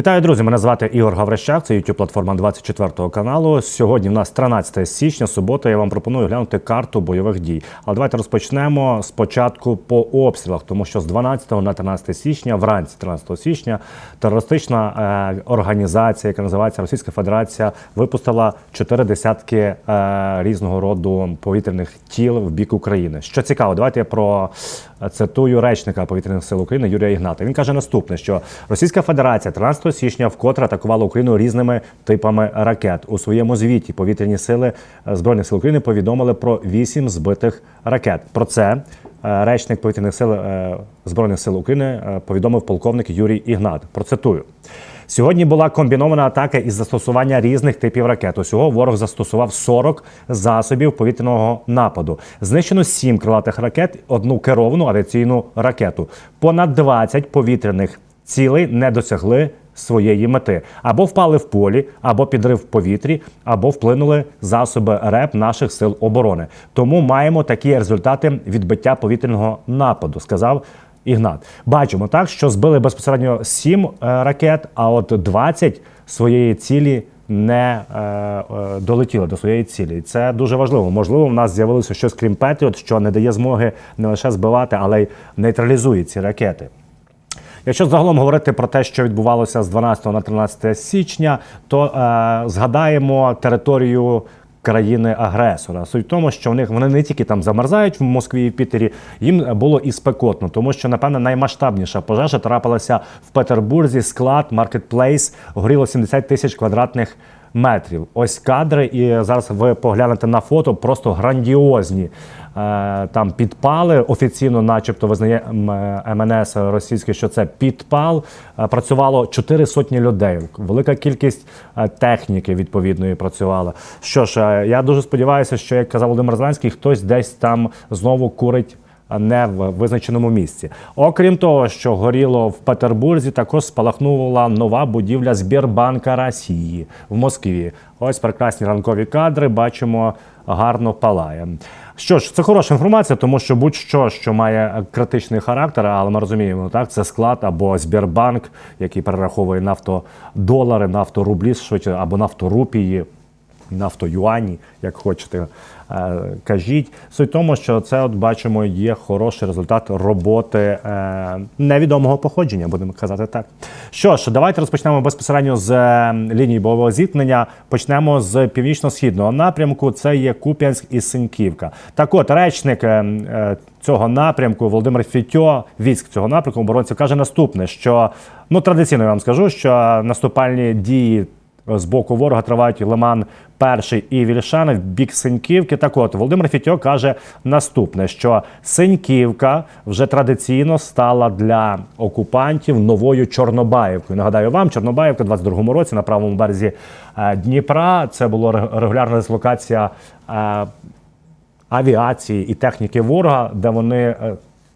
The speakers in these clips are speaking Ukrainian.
Вітаю, друзі! Мене звати Ігор Гаврищак. Це youtube платформа 24 каналу. Сьогодні в нас 13 січня, субота. Я вам пропоную глянути карту бойових дій. Але давайте розпочнемо спочатку по обстрілах, тому що з 12 на 13 січня, вранці 13 січня, терористична е, організація, яка називається Російська Федерація, випустила чотири десятки е, різного роду повітряних тіл в бік України. Що цікаво, давайте я про цитую речника повітряних сил України Юрія Ігната. Він каже наступне: що Російська Федерація 13 січня вкотре атакувала Україну різними типами ракет. У своєму звіті повітряні сили е, збройних сил України повідомили про вісім збитих ракет. Про це е, речник повітряних сил е, збройних сил України повідомив полковник Юрій Ігнат. Процитую. Сьогодні була комбінована атака із застосування різних типів ракет. Усього ворог застосував 40 засобів повітряного нападу. Знищено 7 крилатих ракет, одну керовану авіаційну ракету. Понад 20 повітряних цілей не досягли своєї мети або впали в полі, або підрив в повітрі, або вплинули засоби РЕП наших сил оборони. Тому маємо такі результати відбиття повітряного нападу, сказав Ігнат. Бачимо так, що збили безпосередньо 7 е, ракет, а от 20 своєї цілі не е, е, долетіли до своєї цілі. І Це дуже важливо. Можливо, в нас з'явилося щось крім Петріот, що не дає змоги не лише збивати, але й нейтралізує ці ракети. Якщо загалом говорити про те, що відбувалося з 12 на 13 січня, то е, згадаємо територію. Країни-агресора. Суть в тому, що в них вони не тільки там замерзають в Москві і Пітері, їм було і спекотно, тому що, напевно, наймасштабніша пожежа трапилася в Петербурзі, склад, маркетплейс, горіло 70 тисяч квадратних метрів. Ось кадри, і зараз ви поглянете на фото, просто грандіозні. Е, Там підпали офіційно, начебто, визнає м, е, МНС російське, що це підпал. Е, Працювало чотири сотні людей. Велика кількість техніки відповідної працювала. Що ж, я дуже сподіваюся, що як казав Володимир Зеленський, хтось десь там знову курить не в визначеному місці. Окрім того, що горіло в Петербурзі, також спалахнула нова будівля Збірбанка Росії в Москві. Ось прекрасні ранкові кадри. Бачимо, гарно палає. Що ж, це хороша інформація, тому що будь-що, що має критичний характер, але ми розуміємо, так це склад або Збірбанк, який перераховує нафтодолари, нафторублі, швидше або нафторупії нафтоюані, як хочете, кажіть. Суть тому, що це, от бачимо, є хороший результат роботи е, невідомого походження, будемо казати так. Що ж, давайте розпочнемо безпосередньо з е, лінії бойового зіткнення. Почнемо з північно-східного напрямку. Це є Куп'янськ і Синьківка. Так от, речник. е, е, Цього напрямку Володимир Фітьо, військ цього напрямку оборонців, каже наступне: що ну традиційно я вам скажу, що наступальні дії з боку ворога тривають Лиман перший і Вільшани в бік Синьківки. Так от Володимир Фітьо каже наступне: що Синьківка вже традиційно стала для окупантів новою Чорнобаївкою. Нагадаю вам, Чорнобаївка в 22-му році на правому березі е, Дніпра. Це була регулярна дислокація. е, авіації і техніки ворога, де вони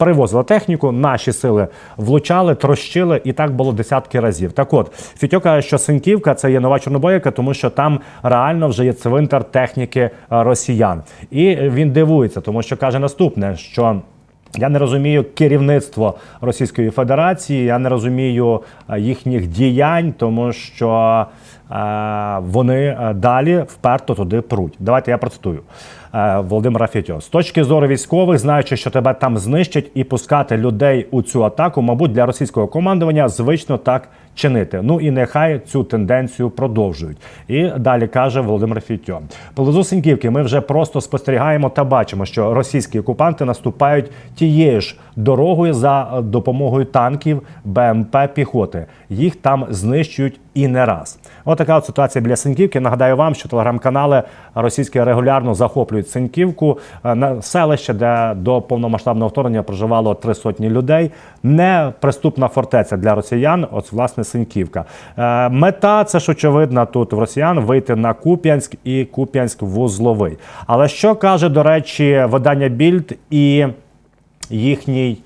перевозили техніку, наші сили влучали, трощили, і так було десятки разів. Так от Фітьо каже, що Синьківка це є нова Чорнобоївка, тому що там реально вже є цвинтар техніки е, росіян. І він дивується, тому що каже наступне, що. Я не розумію керівництво Російської Федерації, я не розумію е, їхніх діянь, тому що е, вони е, далі вперто туди пруть. Давайте я процитую Володимира Фітьо. З точки зору військових, знаючи, що тебе там знищать, і пускати людей у цю атаку, мабуть, для російського командування звично так чинити. Ну і нехай цю тенденцію продовжують. І далі каже Володимир Фітьо. Поблизу Синьківки ми вже просто спостерігаємо та бачимо, що російські окупанти наступають тією ж дорогою за е, допомогою танків БМП піхоти. Їх там знищують і не раз. Отака от ситуація біля Синьківки. Нагадаю вам, що телеграм-канали російські регулярно захоплюють Синьківку, е, на селище, де до повномасштабного вторгнення проживало три сотні людей. Неприступна фортеця для росіян. От власне Синьківка. Е, Мета це ж очевидна тут в росіян вийти на Куп'янськ і Куп'янськ вузловий. Але що каже, до речі, видання Більд і їхній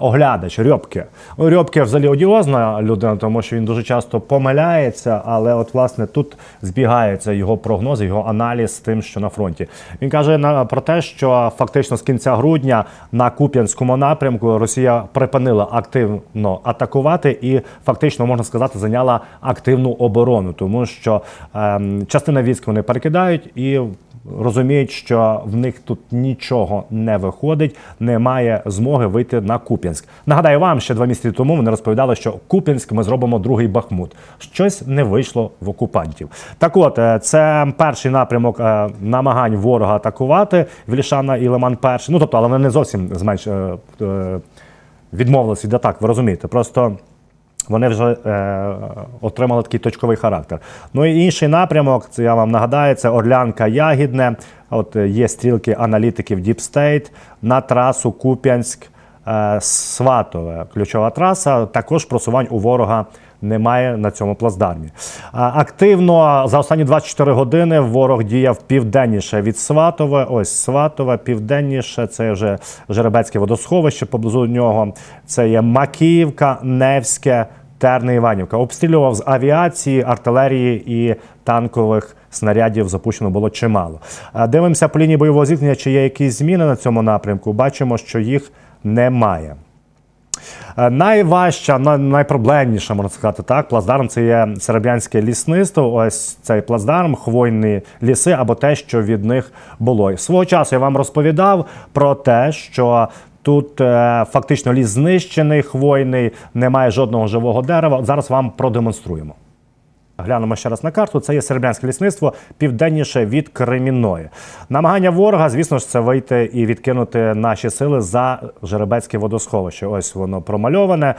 оглядач Рьопке. Ну, Рьопке взагалі одіозна людина, тому що він дуже часто помиляється, але от власне тут збігається його прогнози, його аналіз з тим, що на фронті. Він каже про те, що фактично з кінця грудня на Куп'янському напрямку Росія припинила активно атакувати і фактично можна сказати зайняла активну оборону, тому що ем, частина військ вони перекидають і розуміють, що в них тут нічого не виходить, немає змоги вийти на Куп'янськ. Нагадаю вам, ще два місяці тому вони розповідали, що Куп'янськ ми зробимо другий Бахмут. Щось не вийшло в окупантів. Так от, е, це перший напрямок е, намагань ворога атакувати Вільшана і Лиман перший. Ну тобто, але вони не зовсім зменш е, відмовилися від атак, ви розумієте. Просто вони вже е, отримали такий точковий характер. Ну і інший напрямок, це я вам нагадаю, це Орлянка Ягідне. От е, є стрілки аналітиків Deep State на трасу Куп'янськ. е, Сватове ключова траса. Також просувань у ворога немає на цьому плацдармі. Активно за останні 24 години ворог діяв південніше від Сватове. Ось Сватове, південніше. Це вже Жеребецьке водосховище поблизу нього. Це є Макіївка, Невське, Терне Іванівка. Обстрілював з авіації, артилерії і танкових снарядів запущено було чимало. Дивимося по лінії бойового зіткнення, чи є якісь зміни на цьому напрямку. Бачимо, що їх немає. Е, Найважча, най- найпроблемніша, можна сказати, так, плацдарм це є серебрянське лісництво. Ось цей плацдарм, хвойні ліси або те, що від них було. Свого часу я вам розповідав про те, що. Тут е, фактично ліс знищений, хвойний, немає жодного живого дерева. Зараз вам продемонструємо. Глянемо ще раз на карту. Це є серебрянське лісництво південніше від Кремінної. Намагання ворога, звісно ж, це вийти і відкинути наші сили за Жеребецьке водосховище. Ось воно промальоване.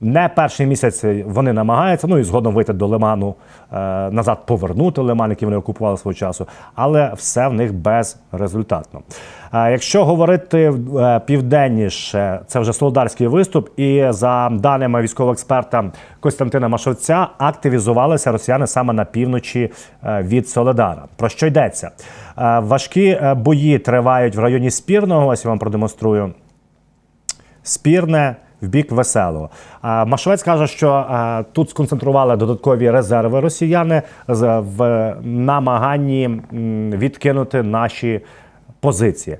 Не перший місяць вони намагаються, ну і згодом вийти до Лиману, е, назад повернути Лиман, який вони окупували свого часу, але все в них безрезультатно. Е, якщо говорити е, південніше, це вже Солодарський виступ, і за даними військового експерта Костянтина Машовця, активізувалися росіяни саме на півночі від Соледара. Про що йдеться? Важкі бої тривають в районі Спірного. Ось я вам продемонструю спірне в бік веселого. Машовець каже, що тут сконцентрували додаткові резерви росіяни в намаганні відкинути наші позиції.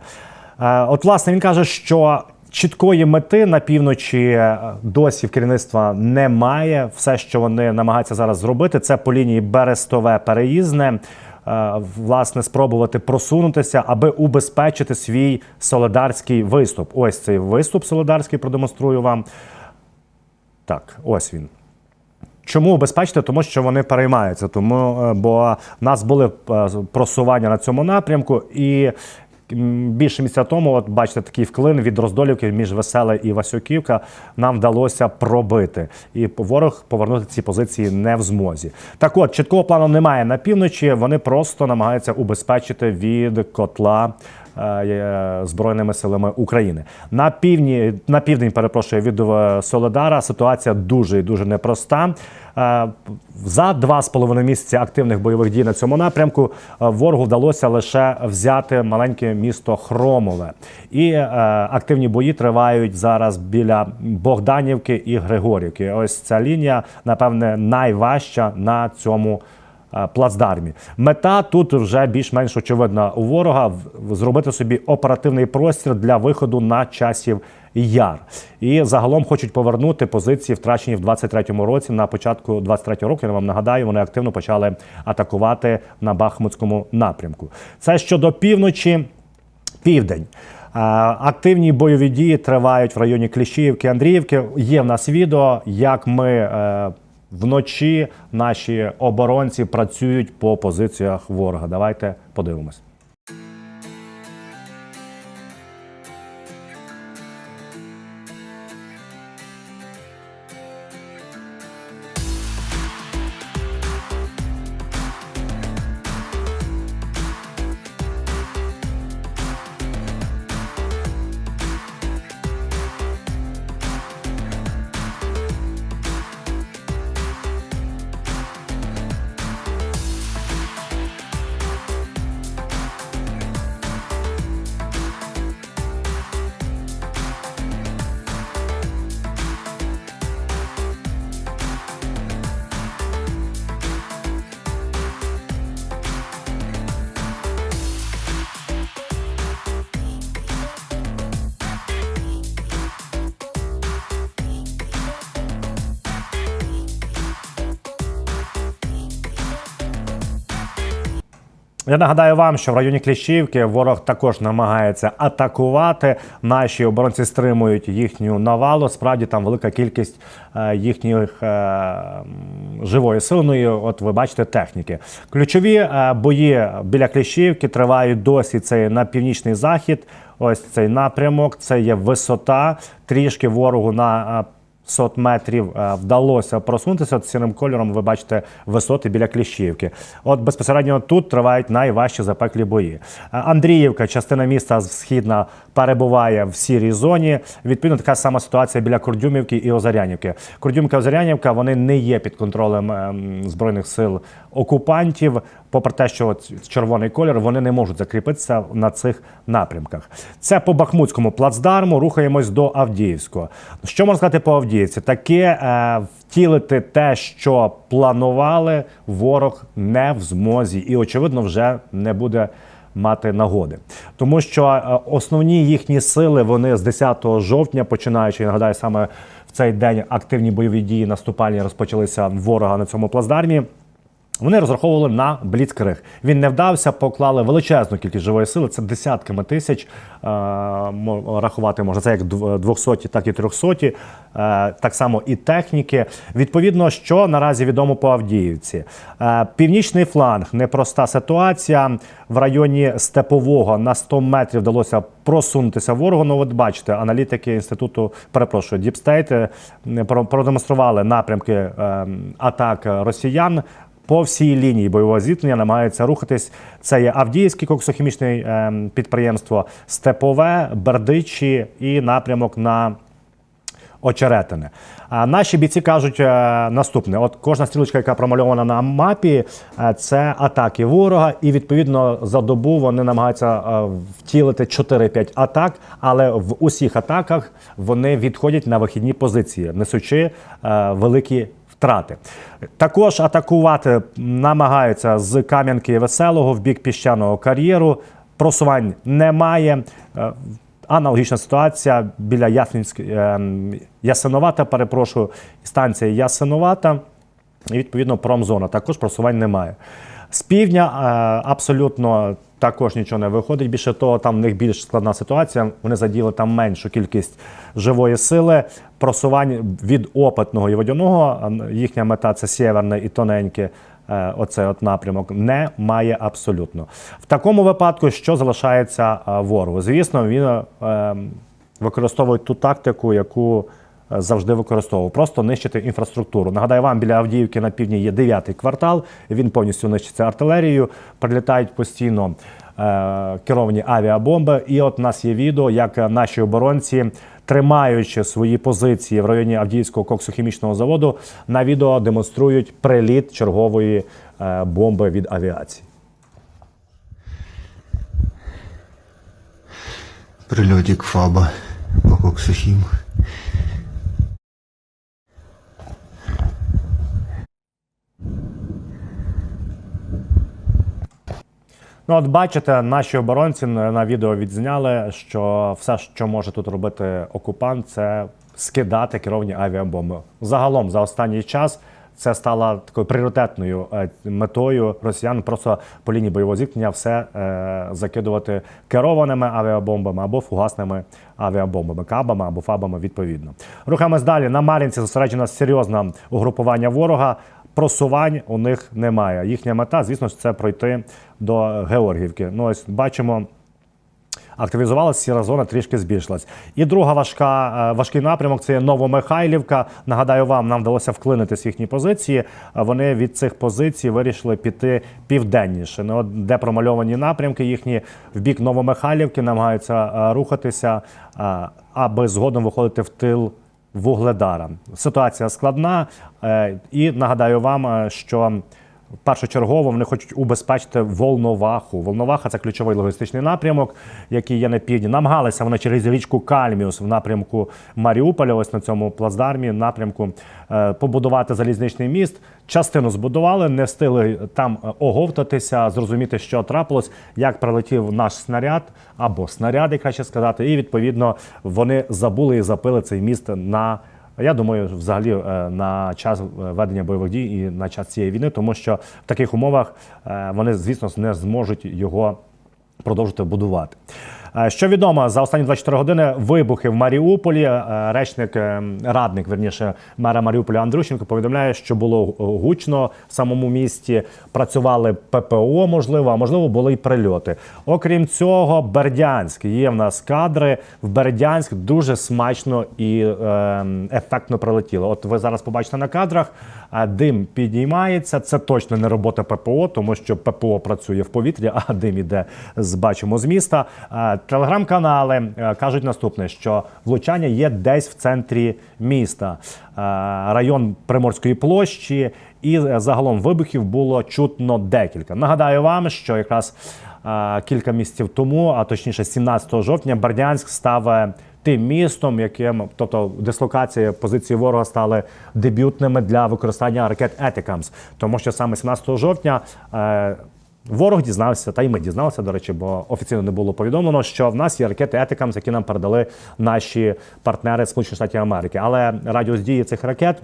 От, власне, він каже, що. Чіткої мети на півночі е, досі в керівництва немає. Все, що вони намагаються зараз зробити, це по лінії Берестове переїзне. Е, Власне, спробувати просунутися, аби убезпечити свій солидарський виступ. Ось цей виступ солидарський продемонструю вам. Так, ось він. Чому убезпечити? Тому що вони переймаються. Тому, е, бо в нас були е, просування на цьому напрямку, і більше місяця тому, от бачите, такий вклин від роздолівки між Веселе і Васюківка нам вдалося пробити. І ворог повернути ці позиції не в змозі. Так от, чіткого плану немає на півночі. Вони просто намагаються убезпечити від котла. Е, Збройними силами України на півдні на південь, перепрошую від е, Соледара. Ситуація дуже і дуже непроста. Е, За два з половиною місяці активних бойових дій на цьому напрямку е, ворогу вдалося лише взяти маленьке місто Хромове, і е, активні бої тривають зараз біля Богданівки і Григорівки. Ось ця лінія, напевне, найважча на цьому е, плацдармі. Мета тут вже більш-менш очевидна у ворога зробити собі оперативний простір для виходу на часів яр. І загалом хочуть повернути позиції, втрачені в 23-му році. На початку 23-го року я вам нагадаю, вони активно почали атакувати на Бахмутському напрямку. Це щодо півночі. Південь. Е, Активні бойові дії тривають в районі Кліщіївки, Андріївки. Є в нас відео, як ми е, вночі наші оборонці працюють по позиціях ворога. Давайте подивимось. Я нагадаю вам, що в районі Кліщівки ворог також намагається атакувати. Наші оборонці стримують їхню навалу. Справді там велика кількість е, їхніх е, живої сили. Ну от ви бачите техніки. Ключові е, бої біля Кліщівки тривають досі. Це на північний захід. Ось цей напрямок. Це є висота. Трішки ворогу на. Е, сот метрів е, вдалося просунутися. От сірим кольором ви бачите висоти біля Кліщівки. От безпосередньо тут тривають найважчі запеклі бої. Е, Андріївка, частина міста східна, перебуває в сірій зоні. Відповідно, така сама ситуація біля Курдюмівки і Озарянівки. Курдюмівка Озарянівка вони не є під контролем ем, збройних сил окупантів. Попри те, що червоний колір, вони не можуть закріпитися на цих напрямках. Це по Бахмутському плацдарму. Рухаємось до Авдіївського. Що можна сказати по Авдіївці? Таке е, втілити те, що планували, ворог не в змозі, і очевидно, вже не буде. Мати нагоди, тому що е, основні їхні сили вони з 10 жовтня, починаючи, я нагадаю, саме в цей день активні бойові дії наступальні розпочалися ворога на цьому плацдармі. Вони розраховували на бліцкриг. Він не вдався, поклали величезну кількість живої сили. Це десятками тисяч е, рахувати можна. Це як дв- 200, так і 300. Е, так само і техніки. Відповідно, що наразі відомо по Авдіївці. Е, північний фланг непроста ситуація. В районі Степового на 100 метрів вдалося просунутися ворогу. Ну, от бачите, аналітики інституту, перепрошую, Діпстейт продемонстрували напрямки е, атак росіян по всій лінії бойового зіткнення намагаються рухатись. Це є Авдіївське коксохімічне ем, підприємство, Степове, Бердичі і напрямок на Очеретине. А наші бійці кажуть е, наступне: от кожна стрілочка, яка промальована на мапі, е, це атаки ворога, і відповідно за добу вони намагаються е, втілити 4-5 атак, але в усіх атаках вони відходять на вихідні позиції, несучи великі втрати. Також атакувати намагаються з Кам'янки Веселого в бік піщаного кар'єру. Просувань немає. Е, Аналогічна ситуація біля Ясенськ... ем, Ясиновата, перепрошую, станція Ясиновата. І відповідно промзона. Також просувань немає. З півдня е, абсолютно також нічого не виходить. Більше того, там в них більш складна ситуація. Вони задіяли там меншу кількість живої сили. Просувань від опитного і водяного. Їхня мета це сєверне і тоненьке. е, Оцей от напрямок немає абсолютно. В такому випадку, що залишається е, ворогу? Звісно, він використовує ту тактику, яку завжди використовував. Просто нищити інфраструктуру. Нагадаю вам, біля Авдіївки на півдні є дев'ятий квартал. Він повністю нищиться артилерією. Прилітають постійно е, керовані авіабомби. І от у нас є відео, як наші оборонці. Тримаючи свої позиції в районі Авдіївського коксохімічного заводу, на відео демонструють приліт чергової е, бомби від авіації. Прильотик ФАБа по Коксухім. Ну, от бачите, наші оборонці на відео відзняли, що все, що може тут робити окупант, це скидати керовані авіабомби. Загалом за останній час це стало такою пріоритетною е, метою росіян просто по лінії бойового зіткнення все е, закидувати керованими авіабомбами або фугасними авіабомбами, кабами або фабами відповідно. Рухаємось далі. На Мар'їнці зосереджено серйозне угрупування ворога. Просувань у них немає. Їхня мета, звісно, ж, це пройти до Георгівки. Ну, ось бачимо, активізувалася сіра зона, трішки збільшилась. І друга важка, е, важкий напрямок це є Новомихайлівка. Нагадаю вам, нам вдалося вклинитись їхні позиції. Вони від цих позицій вирішили піти південніше. Ну, де промальовані напрямки їхні в бік Новомихайлівки намагаються е, рухатися, е, аби згодом виходити в тил Вугледара. Ситуація складна, е, і нагадаю вам, е, що першочергово вони хочуть убезпечити Волноваху. Волноваха це ключовий логістичний напрямок, який є на півдні. Намагалися вони через річку Кальміус в напрямку Маріуполя, ось на цьому плацдармі, напрямку е, побудувати залізничний міст. Частину збудували, не встигли там е, оговтатися, зрозуміти, що трапилось, як прилетів наш снаряд або снаряди, краще сказати, і відповідно вони забули і запили цей міст на Я думаю, взагалі е, на час е, ведення бойових дій і на час цієї війни, тому що в таких умовах е, вони, звісно, не зможуть його продовжити будувати. Е, Що відомо за останні 24 години вибухи в Маріуполі. Е, Речник, е, радник, верніше, мера Маріуполя Андрющенко повідомляє, що було гучно в самому місті. Працювали ППО, можливо, а можливо, були й прильоти. Окрім цього, Бердянськ є в нас кадри. В Бердянськ дуже смачно і е, ефектно прилетіло. От ви зараз побачите на кадрах. Дим підіймається. Це точно не робота ППО, тому що ППО працює в повітрі, а дим іде з бачимо з міста. Телеграм-канали е, кажуть наступне: що влучання є десь в центрі міста, Е, район Приморської площі, і е, загалом вибухів було чутно декілька. Нагадаю вам, що якраз кілька місяців тому, а точніше 17 жовтня, Бердянськ став тим містом, яким, тобто дислокація позиції ворога стали дебютними для використання ракет Етикамс, тому що саме 17 жовтня. Ворог дізнався, та й ми дізналися, до речі, бо офіційно не було повідомлено, що в нас є ракети Етикамс, які нам передали наші партнери Сполучених Штатів Америки. Але радіус дії цих ракет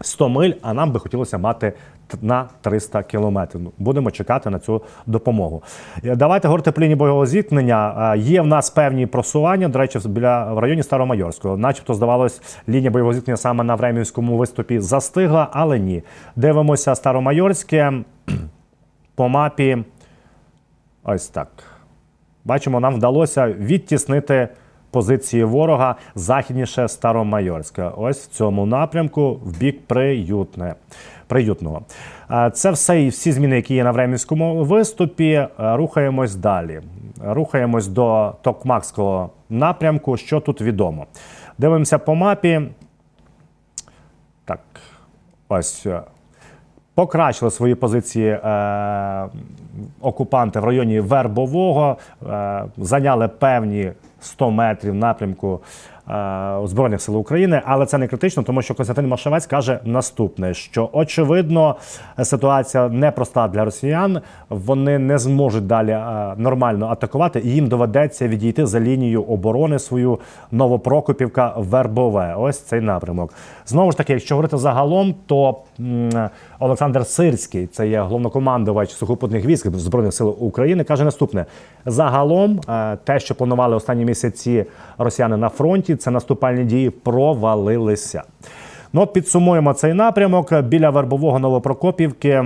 100 миль, а нам би хотілося мати на 300 кілометрів. Ну, Будемо чекати на цю допомогу. Е, Давайте говорити про лінії бойового зіткнення. Е, Є в нас певні просування, до речі, біля в районі Старомайорського. Начебто, здавалось, лінія бойового зіткнення саме на Времівському виступі застигла, але ні. Дивимося Старомайорське по мапі. Ось так. Бачимо, нам вдалося відтіснити позиції ворога західніше Старомайорська. Ось в цьому напрямку, в бік приютне. Приютного. Е, Це все і всі зміни, які є на Времівському виступі. Е, Рухаємось далі. Рухаємось до Токмакського напрямку. Що тут відомо? Дивимося по мапі. Так, ось. Покращили свої позиції е, окупанти в районі Вербового, е, зайняли певні 100 метрів напрямку Збройних сил України, але це не критично, тому що Костянтин Машевець каже наступне: що очевидно ситуація непроста для росіян. Вони не зможуть далі е, нормально атакувати, і їм доведеться відійти за лінію оборони свою Новопрокопівка Вербове. Ось цей напрямок. Знову ж таки, якщо говорити загалом, то Олександр Сирський, це є головнокомандувач сухопутних військ збройних сил України, каже наступне: загалом, е, те, що планували останні місяці росіяни на фронті, це наступальні дії провалилися. Ну, підсумуємо цей напрямок біля Вербового Новопрокопівки.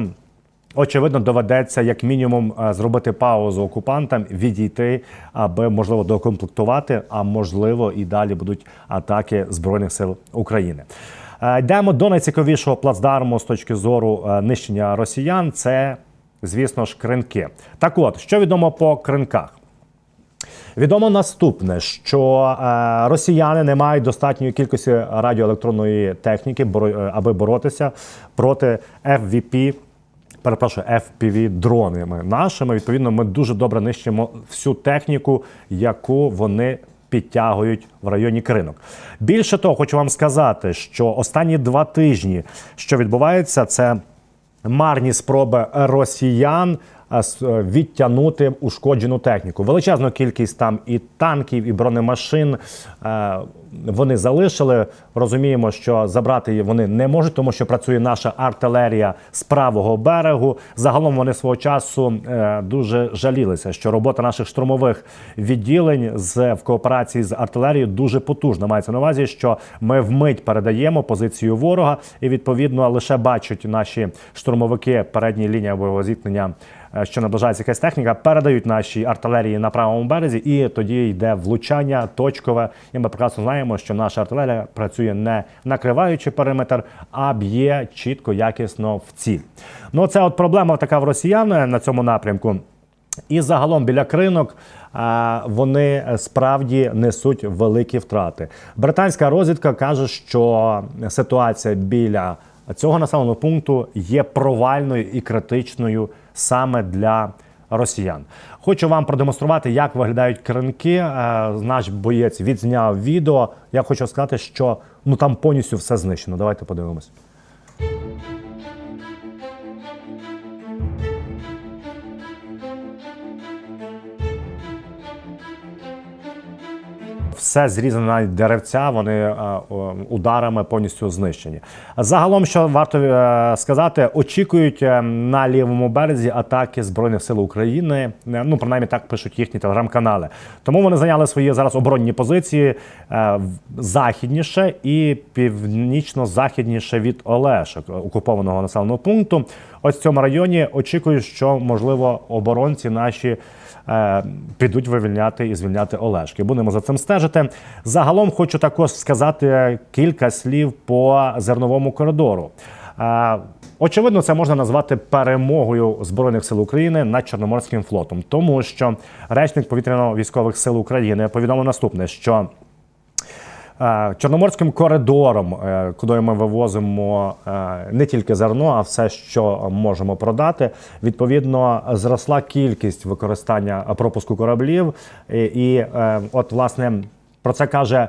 Очевидно, доведеться як мінімум е, зробити паузу окупантам, відійти, аби можливо докомплектувати, а можливо і далі будуть атаки збройних сил України. Е, Йдемо до найцікавішого плацдарму з точки зору е, нищення росіян. Це, звісно ж, кринки. Так, от що відомо по кринках. Відомо наступне, що е, росіяни не мають достатньої кількості радіоелектронної техніки, е, аби боротися проти FVP, перепрошую, FPV дронами нашими. Відповідно, ми дуже добре нищимо всю техніку, яку вони підтягують в районі кринок. Більше того, хочу вам сказати, що останні два тижні, що відбувається, це марні спроби росіян відтягнути ушкоджену техніку. Величезну кількість там і танків, і бронемашин е, вони залишили. Розуміємо, що забрати її вони не можуть, тому що працює наша артилерія з правого берегу. Загалом вони свого часу е, дуже жалілися, що робота наших штурмових відділень з в кооперації з артилерією дуже потужна. Мається на увазі, що ми вмить передаємо позицію ворога, і відповідно лише бачать наші штурмовики передній лінії бойового зіткнення. Е, Що наближається якась техніка, передають нашій артилерії на правому березі, і тоді йде влучання точкове. І ми прекрасно знаємо, що наша артилерія працює не накриваючи периметр, а б'є чітко, якісно в ціль. Ну це от проблема така в росіян е, на цьому напрямку. І загалом біля кринок вони е, справді несуть великі втрати. Британська розвідка каже, що ситуація біля цього населеного пункту є провальною і критичною саме для росіян. Хочу вам продемонструвати, як виглядають кринки. Е, Наш боєць відзняв відео. Я хочу сказати, що ну там повністю все знищено. Давайте подивимось. Все зрізане навіть деревця, вони е, ударами повністю знищені. Загалом, що варто е, сказати, очікують е, на лівому березі атаки Збройних сил України. Ну, принаймні так пишуть їхні телеграм-канали. Тому вони зайняли свої зараз оборонні позиції західніше і північно-західніше від Олешок, окупованого населеного пункту. Ось в цьому районі очікують, що можливо оборонці наші е, підуть вивільняти і звільняти Олешки. Будемо за цим стежити. Загалом хочу також сказати кілька слів по зерновому коридору. Е, Очевидно, це можна назвати перемогою збройних сил України над Чорноморським флотом, тому що речник повітряно-військових сил України повідомив наступне: що Чорноморським коридором, е, куди ми вивозимо е, не тільки зерно, а все, що можемо продати. Відповідно, зросла кількість використання е, пропуску кораблів. І, е, от, власне, про це каже.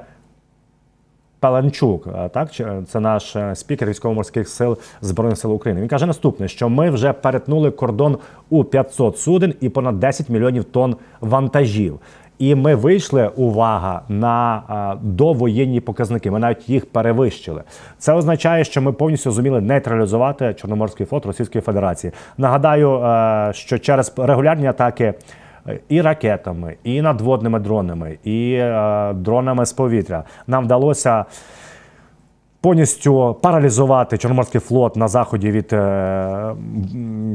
Паленчук, е, так це наш е, спікер військово-морських сил збройних сил України. Він каже наступне: що ми вже перетнули кордон у 500 суден і понад 10 мільйонів тонн вантажів. І ми вийшли, увага, на а, довоєнні показники. Ми навіть їх перевищили. Це означає, що ми повністю зуміли нейтралізувати Чорноморський флот Російської Федерації. Нагадаю, а, що через регулярні атаки і ракетами, і надводними дронами, і е, дронами з повітря нам вдалося повністю паралізувати Чорноморський флот на заході від е,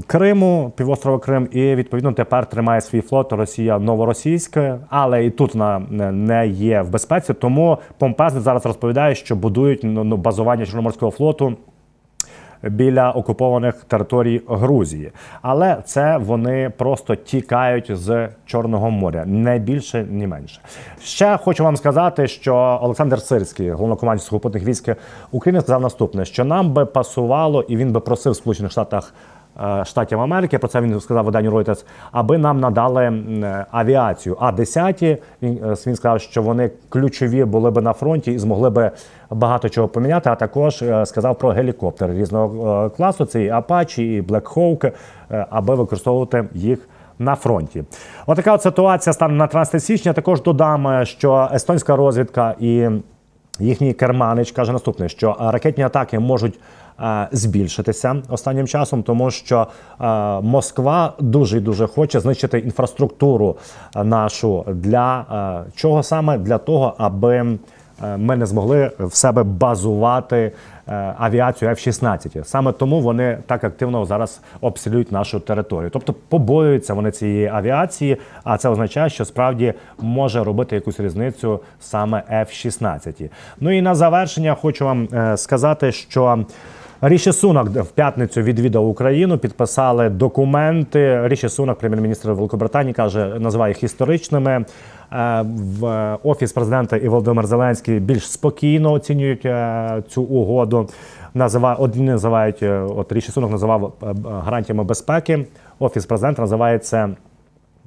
Криму, півострова Крим, і відповідно тепер тримає свій флот Росія новоросійська, але і тут вона не- є в безпеці. Тому помпезно зараз розповідає, що будують ну, ну, базування Чорноморського флоту біля окупованих територій Грузії. Але це вони просто тікають з Чорного моря, не більше, ні менше. Ще хочу вам сказати, що Олександр Сирський, головнокомандуючий сухопутних військ України, сказав наступне: що нам би пасувало, і він би просив в Сполучених Штатах. Е, Штатів Америки, про це він сказав виданню Reuters, аби нам надали е, авіацію. А 10 він, е, він сказав, що вони ключові були би на фронті і змогли би багато чого поміняти. А також сказав про гелікоптери різного класу. Це і Apache, і Black Hawk, аби використовувати їх. На фронті, отака от ситуація стане на 13 січня. Також додам, що естонська розвідка і їхній керманич каже наступне: що ракетні атаки можуть збільшитися останнім часом, тому що е, Москва дуже і дуже хоче знищити інфраструктуру е, нашу для е, чого саме для того, аби е, ми не змогли в себе базувати е, авіацію F-16. Саме тому вони так активно зараз обстрілюють нашу територію. Тобто побоюються вони цієї авіації, а це означає, що справді може робити якусь різницю саме F-16. Ну і на завершення хочу вам е, сказати, що. Ріші Сунак в п'ятницю відвідав Україну, підписали документи. Ріші Сунак, прем'єр-міністр Великобританії, каже, називає їх історичними. Е, В офіс президента і Володимир Зеленський більш спокійно оцінюють е, цю угоду. Називає одні називають е, от Ріші Сунак називав гарантіями безпеки. Офіс президента називає це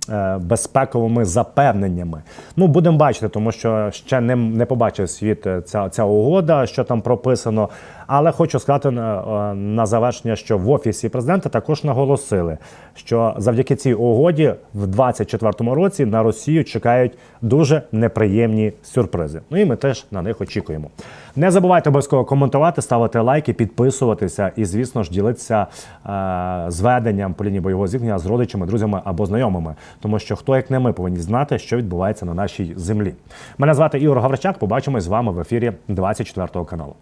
е, безпековими запевненнями. Ну, будемо бачити, тому що ще не, не побачив світ ця, ця угода, що там прописано. Але хочу сказати на, е, на завершення, що в офісі президента також наголосили, що завдяки цій угоді в 2024 році на Росію чекають дуже неприємні сюрпризи. Ну і ми теж на них очікуємо. Не забувайте обов'язково коментувати, ставити лайки, підписуватися і, звісно ж, ділитися е, зведенням по лінії бойового зіткнення з родичами, друзями або знайомими, тому що хто як не ми повинні знати, що відбувається на нашій землі. Мене звати Ігор Гавричак. Побачимось з вами в ефірі 24 каналу.